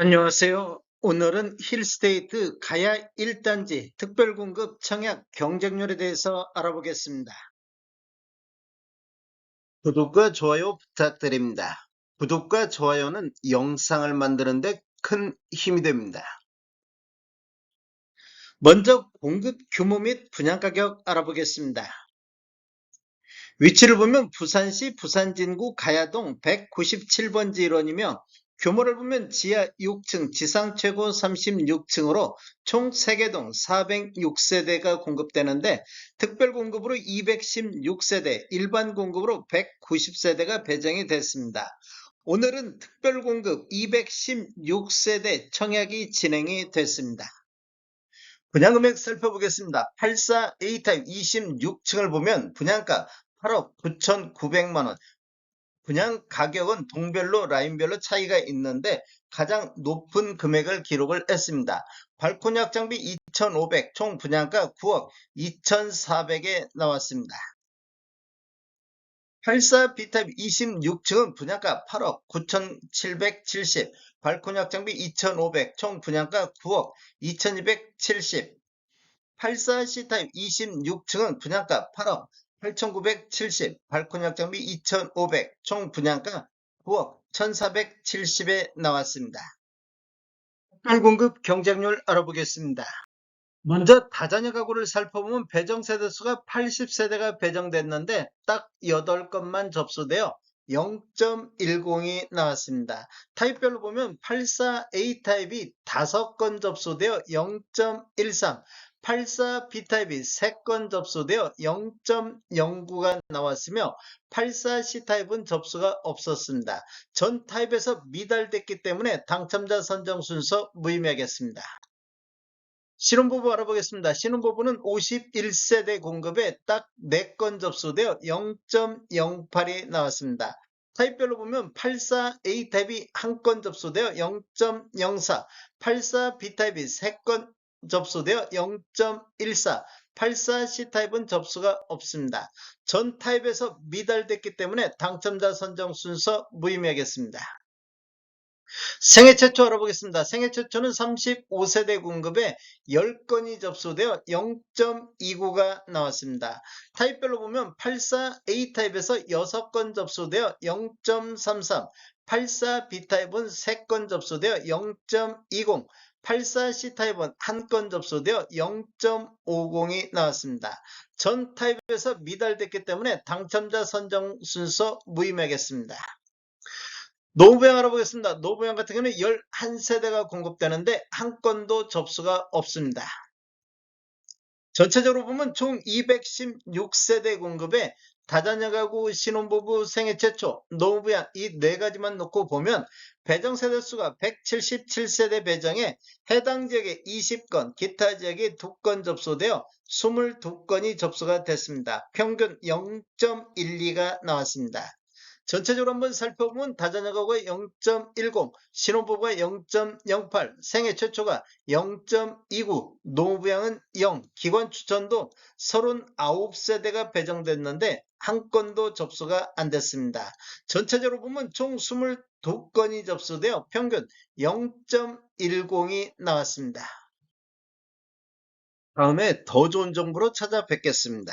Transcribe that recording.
안녕하세요. 오늘은 힐스테이트 가야 1단지 특별공급 청약 경쟁률에 대해서 알아보겠습니다. 구독과 좋아요 부탁드립니다. 구독과 좋아요는 영상을 만드는데 큰 힘이 됩니다. 먼저 공급 규모 및 분양가격 알아보겠습니다. 위치를 보면 부산시 부산진구 가야동 197번지 일원이며 규모를 보면 지하 6층, 지상 최고 36층으로 총 3개동 406세대가 공급되는데 특별 공급으로 216세대, 일반 공급으로 190세대가 배정이 됐습니다. 오늘은 특별 공급 216세대 청약이 진행이 됐습니다. 분양금액 살펴보겠습니다. 84 A타입 26층을 보면 분양가 8억 9,900만원, 분양 가격은 동별로 라인별로 차이가 있는데 가장 높은 금액을 기록을 했습니다. 발코니 확장비 2,500, 총 분양가 9억 2,400에 나왔습니다. 84 B타입 26층은 분양가 8억 9,770, 발코니 확장비 2,500, 총 분양가 9억 2,270. 84 C타입 26층은 분양가 8억 8,970, 발코니 확장비 2,500, 총 분양가 9억 1,470에 나왔습니다. 특별공급 경쟁률 알아보겠습니다. 먼저 다자녀 가구를 살펴보면 배정 세대수가 80세대가 배정됐는데 딱 8건만 접수되어 0.10이 나왔습니다. 타입별로 보면 84A 타입이 5건 접수되어 0.13, 84 B타입이 3건 접수되어 0.09가 나왔으며 84 C타입은 접수가 없었습니다. 전 타입에서 미달됐기 때문에 당첨자 선정 순서 무의미하겠습니다. 신혼부부 알아보겠습니다. 신혼부부는 51세대 공급에 딱 4건 접수되어 0.08이 나왔습니다. 타입별로 보면 84A 타입이 1건 접수되어 0.04, 84B 타입이 3건 접수되어 0.14, 84C 타입은 접수가 없습니다. 전 타입에서 미달됐기 때문에 당첨자 선정 순서 무의미하겠습니다. 생애 최초 알아보겠습니다. 생애 최초는 35세대 공급에 10건이 접수되어 0.29가 나왔습니다. 타입별로 보면 84A 타입에서 6건 접수되어 0.33, 84B 타입은 3건 접수되어 0.20, 84C 타입은 한 건 접수되어 0.50이 나왔습니다. 전 타입에서 미달됐기 때문에 당첨자 선정 순서 무의미하겠습니다. 노부양 알아보겠습니다. 노부양 같은 경우는 11세대가 공급되는데 한 건도 접수가 없습니다. 전체적으로 보면 총 216세대 공급에 다자녀 가구, 신혼부부, 생애 최초, 노부양 이 네 가지만 놓고 보면 배정 세대 수가 177세대 배정에 해당 지역에 20건, 기타 지역에 2건 접수되어 22건이 접수가 됐습니다. 평균 0.12가 나왔습니다. 전체적으로 한번 살펴보면 다자녀 가구가 0.10, 신혼부부가 0.08, 생애 최초가 0.29, 노부양은 0, 기관 추천도 39세대가 배정됐는데 한 건도 접수가 안 됐습니다. 전체적으로 보면 총 22건이 접수되어 평균 0.10이 나왔습니다. 다음에 더 좋은 정보로 찾아뵙겠습니다.